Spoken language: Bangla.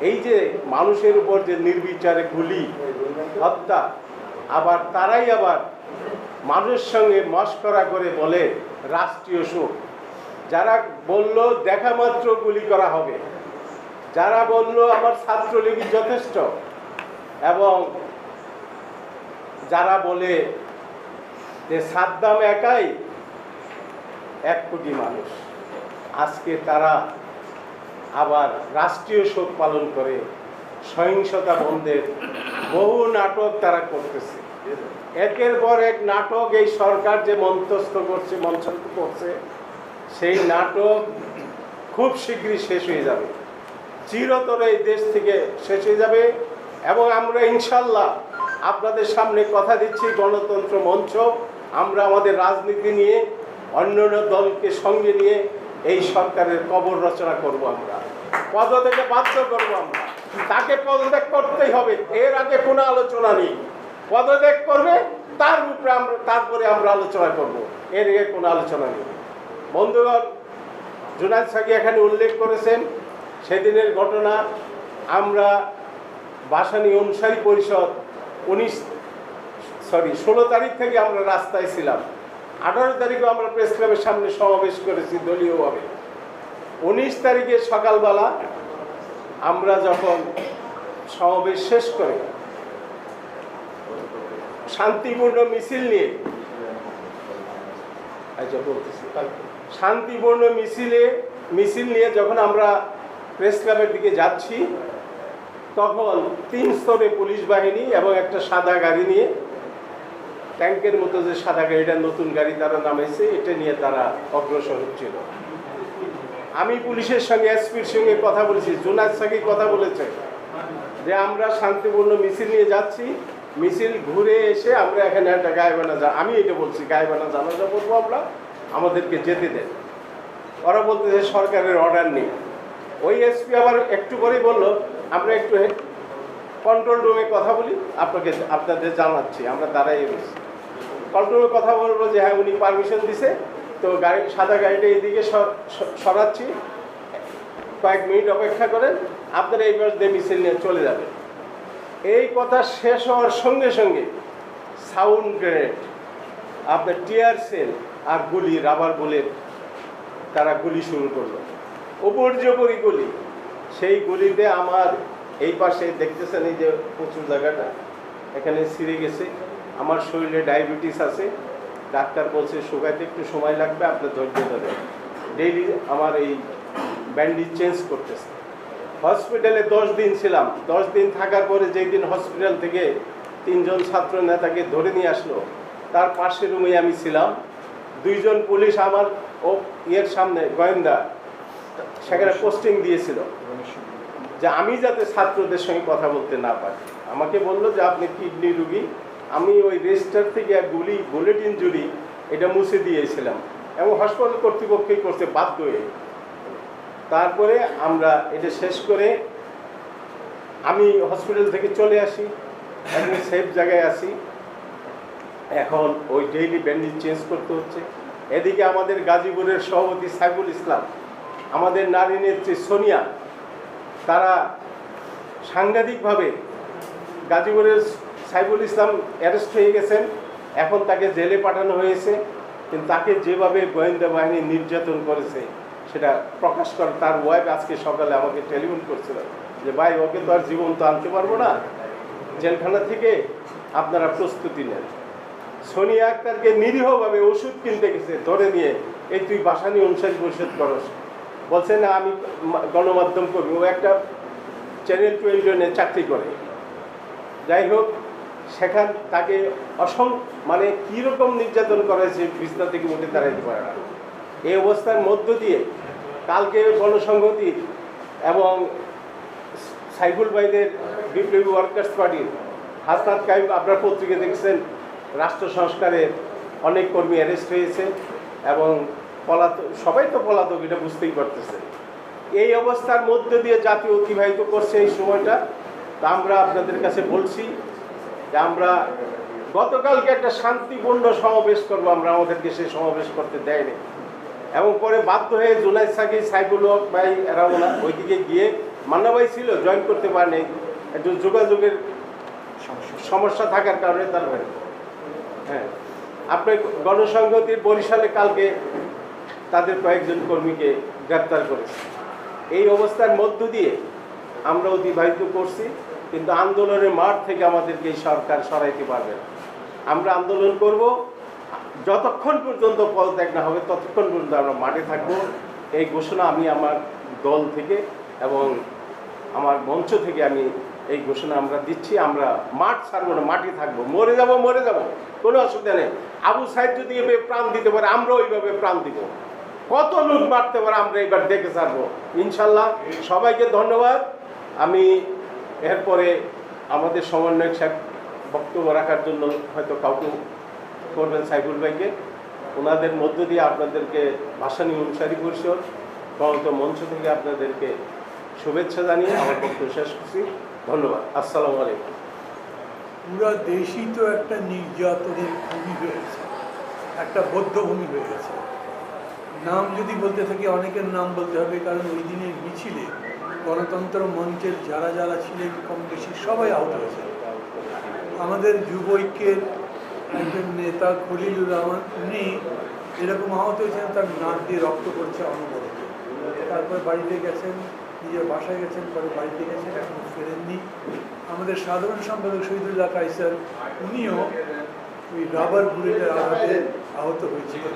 এই যে মানুষের উপর যে নির্বিচারে গুলি, হত্যা, আবার তারাই আবার মানুষের সঙ্গে মস্করা করে বলে রাষ্ট্রীয় শোক। যারা বলল, দেখা মাত্র গুলি করা হবে। যারা বলল, আমার ছাত্রলীগই যথেষ্ট। এবং যারা বলে যে, সাদ্দাম একাই এক কোটি মানুষ। আজকে তারা আবার রাষ্ট্রীয় শোক পালন করে সহিংসতা বন্ধের বহু নাটক তারা করতেছে। একের পর এক নাটক এই সরকার যে মন্তস্থ করছে মঞ্চস্থ করছে, সেই নাটক খুব শীঘ্রই শেষ হয়ে যাবে। চিরতরে এই দেশ থেকে শেষ হয়ে যাবে এবং আমরা ইনশাল্লাহ আপনাদের সামনে কথা দিচ্ছি গণতন্ত্র মঞ্চ। আমরা আমাদের রাজনীতি নিয়ে, অন্যান্য দলকে সঙ্গে নিয়ে এই সরকারের কবর রচনা করব আমরা পদ থেকে বাধ্য করব আমরা। তাকে পদত্যাগ করতেই হবে, এর আগে কোনো আলোচনা নেই। পদত্যাগ করবে, তার উপরে আমরা, তারপরে আমরা আলোচনা করব। এর আগে কোনো আলোচনা নেই। বন্ধুগণ, জুনায়দ সাকি এখানে উল্লেখ করেছেন, সেদিনের ঘটনা আমরা বাসানি অনুসারী পরিষদ উনিশ সরি ষোলো তারিখ থেকে আমরা রাস্তায় ছিলাম। আঠারো তারিখে আমরা প্রেস ক্লাবের সামনে সমাবেশ করেছি দলীয়ভাবে। উনিশ তারিখে সকালবেলা আমরা যখন সমাবেশ শেষ করে, শান্তিপূর্ণ মিছিল নিয়ে আচ্ছা বলতেছি শান্তিপূর্ণ মিছিলে, মিছিল নিয়ে যখন আমরা প্রেস ক্লাবের দিকে যাচ্ছি, তখন তিন স্তরে পুলিশ বাহিনী এবং একটা সাদা গাড়ি নিয়ে ট্যাঙ্কের মতো যে সাদা গাড়িটা নতুন গাড়ি তারা নামাইছে, এটা নিয়ে তারা অগ্রসর হচ্ছিল। আমি পুলিশের সঙ্গে, এসপির সঙ্গে কথা বলেছি জুনাদ সাকি কথা বলেছে যে আমরা শান্তিপূর্ণ মিছিল নিয়ে যাচ্ছি, মিছিল ঘুরে এসে আমরা এখানে একটা গায়েবানা যা আমি এটা বলছি, গায়েবানা জানাজা করব আমরা, আমাদেরকে যেতে দেন। ওরা বলতেছে সরকারের অর্ডার নেই। ওই এসপি আবার একটু করেই বলল, আমরা একটু কন্ট্রোল রুমে কথা বলি, আপনাকে আপনাদের জানাচ্ছি, আমরা দাঁড়াই রয়েছি কন্ট্রোল রুমে কথা বলব যে হ্যাঁ উনি পারমিশন দিছে, তো গাড়ি, সাদা গাড়িটা এইদিকে স- সরাচ্ছি। কয়েক মিনিট অপেক্ষা করেন, আপনারা এই পাশ দিয়ে মিছিল নিয়ে চলে যাবেন। এই কথা শেষ হওয়ার সঙ্গে সঙ্গে সাউন্ড গ্রেনেড আপনার টিয়ার সেল আর গুলি রাবার বুলেট তারা গুলি শুরু করল। উপর্যপরি গুলি, সেই গুলিতে আমার এই পাশে দেখতেছেন এই যে প্রচুর জায়গাটা। এখানে ছিঁড়ে গেছে। আমার শরীরে ডায়াবেটিস আছে। ডাক্তার বলছে শুকাইতে একটু সময় লাগবে আপনার ধৈর্য ধরে ডেইলি আমার এই ব্যান্ডেজ চেঞ্জ করতেছে। হসপিটালে দশ দিন ছিলাম। দশ দিন থাকার পরে যেই দিন হসপিটাল থেকে তিনজন ছাত্র নেতাকে ধরে নিয়ে আসলো তার পাশের রুমে আমি ছিলাম। দুইজন পুলিশ আমার ও ইয়ের সামনে গোয়েন্দা সেখানে পোস্টিং দিয়েছিল। যে আমি যাতে ছাত্রদের সঙ্গে কথা বলতে না পারি। আমাকে বলল যে, আপনি কিডনি রুগী। আমি ওই রেজিস্টার থেকে এক গুলি বুলেট ইঞ্জুরি এটা মুছে দিয়েছিলাম এবং হাসপাতাল কর্তৃপক্ষই করতে বাধ্য হয়ে। তারপরে আমরা এটা শেষ করে আমি হসপিটাল থেকে চলে আসি এখন সেফ জায়গায় আসি। এখন ওই ডেইলি ব্যান্ডেজ চেঞ্জ করতে হচ্ছে। এদিকে আমাদের গাজীপুরের সভাপতি সাইফুল ইসলাম, আমাদের নারী নেত্রী সোনিয়া তারা সাংঘাতিকভাবে গাজীপুরের সাইফুল ইসলাম অ্যারেস্ট হয়ে গেছেন। এখন তাকে জেলে পাঠানো হয়েছে, কিন্তু তাকে যেভাবে গোয়েন্দা বাহিনী নির্যাতন করেছে, সেটা প্রকাশ করে তার ওয়াইফ আজকে সকালে আমাকে টেলিফোন করছিল যে, ভাই, ওকে তো আর জীবন তো আনতে পারব না। জেলখানা থেকে আপনারা প্রস্তুতি নেন। সোনিয়া আক্তারকে নিরীহভাবে ওষুধ কিনতে গেছে, ধরে নিয়ে, এই তুই বাসা নিয়ে অনুসারী পরিষদ করস। বলছে, না, আমি গণমাধ্যম কর্মী, ও একটা চ্যানেল টোয়েন্টি চাকরি করে। যাই হোক, সেখান তাকে অসং মানে কীরকম নির্যাতন করেছে, বিছনা থেকে উঠে দাঁড়াইতে পারে না। এই অবস্থার মধ্য দিয়ে কালকে গণসংহতি এবং সাইফুল ভাইদের বিপ্লবী ওয়ার্কার্স পার্টির হাসনাত কাইম, আপনার পত্রিকা দেখছেন, রাষ্ট্র সংস্কারের অনেক কর্মী অ্যারেস্ট হয়েছে এবং পলাতক, সবাই তো পলাতক, এটা বুঝতেই পারতেছে। এই অবস্থার মধ্যে দিয়ে জাতি অতিবাহিত করছে এই সময়টা। তা আমরা আপনাদের কাছে বলছি যে আমরা গতকালকে একটা শান্তিপূর্ণ সমাবেশ করব, আমরা আমাদেরকে সেই সমাবেশ করতে দেয়নি। এবং পরে বাধ্য হয়ে জুলাই সাকি সাইফুল হক ভাই এরা ওইদিকে গিয়ে মান্না ভাই ছিল জয়েন করতে পারেনি। একটু যোগাযোগের সমস্যা থাকার কারণে তার হ্যাঁ। আপনি গণসংহতির বরিশালে কালকে তাদের কয়েকজন কর্মীকে গ্রেপ্তার করেছে। এই অবস্থার মধ্য দিয়ে আমরা অতিবাহিত করছি, কিন্তু আন্দোলনের মাঠ থেকে আমাদেরকে এই সরকার সরাইতে পারবে না। আমরা আন্দোলন করব, যতক্ষণ পর্যন্ত পদত্যাগ না হবে ততক্ষণ পর্যন্ত আমরা মাঠে থাকব। এই ঘোষণা আমি আমার দল থেকে এবং আমার মঞ্চ থেকে আমি এই ঘোষণা আমরা দিচ্ছি। আমরা মাঠ ছাড়বো না, মাঠে থাকব। মরে যাব মরে যাব, কোনো অসুবিধা নেই। আবু সাহেব যদি এভাবে প্রাণ দিতে পারে, আমরাও ওইভাবে প্রাণ দিব। কত লোক মারতে পারে আমরা এবার দেখে ছাড়বো। ইনশাল্লাহ, সবাইকে ধন্যবাদ। আমি এরপরে আমাদের সমন্বয়ক সাহেব বক্তব্য রাখার জন্য হয়তো কাউকে করবেন সাইফুল ভাইকে। ওনাদের মধ্য দিয়ে আপনাদেরকে ভাসানী অনুসারী পরিষদ গণত মঞ্চ থেকে আপনাদেরকে শুভেচ্ছা জানিয়ে আমার বক্তব্য শেষ করছি। ধন্যবাদ। আসসালামু আলাইকুম। পুরা দেশই তো একটা নির্যাতনের ভূমি হয়েছে একটা বদ্ধভূমি হয়ে গেছে। নাম যদি বলতে থাকি, অনেকের নাম বলতে হবে, কারণ ওই দিনের মিছিলে গণতন্ত্র মঞ্চের যারা যারা ছিলেন, কম বেশি সবাই আহত হয়েছে আমাদের যুব ঐক্যের একজন নেতা খলিলুর রহমান, উনি এরকম আহত হয়েছেন, তার নাক দিয়ে রক্ত পড়ছে অনবরত। তারপরে বাড়িতে গেছেন, নিজের বাসায় গেছেন, পরে বাড়িতে গেছেন, এখনও ফেরেননি। আমাদের সাধারণ সম্পাদক শহীদুল্লাহ কাইসার উনিও ওই রাবার বুলেটের আঘাতে আহত হয়েছিলেন।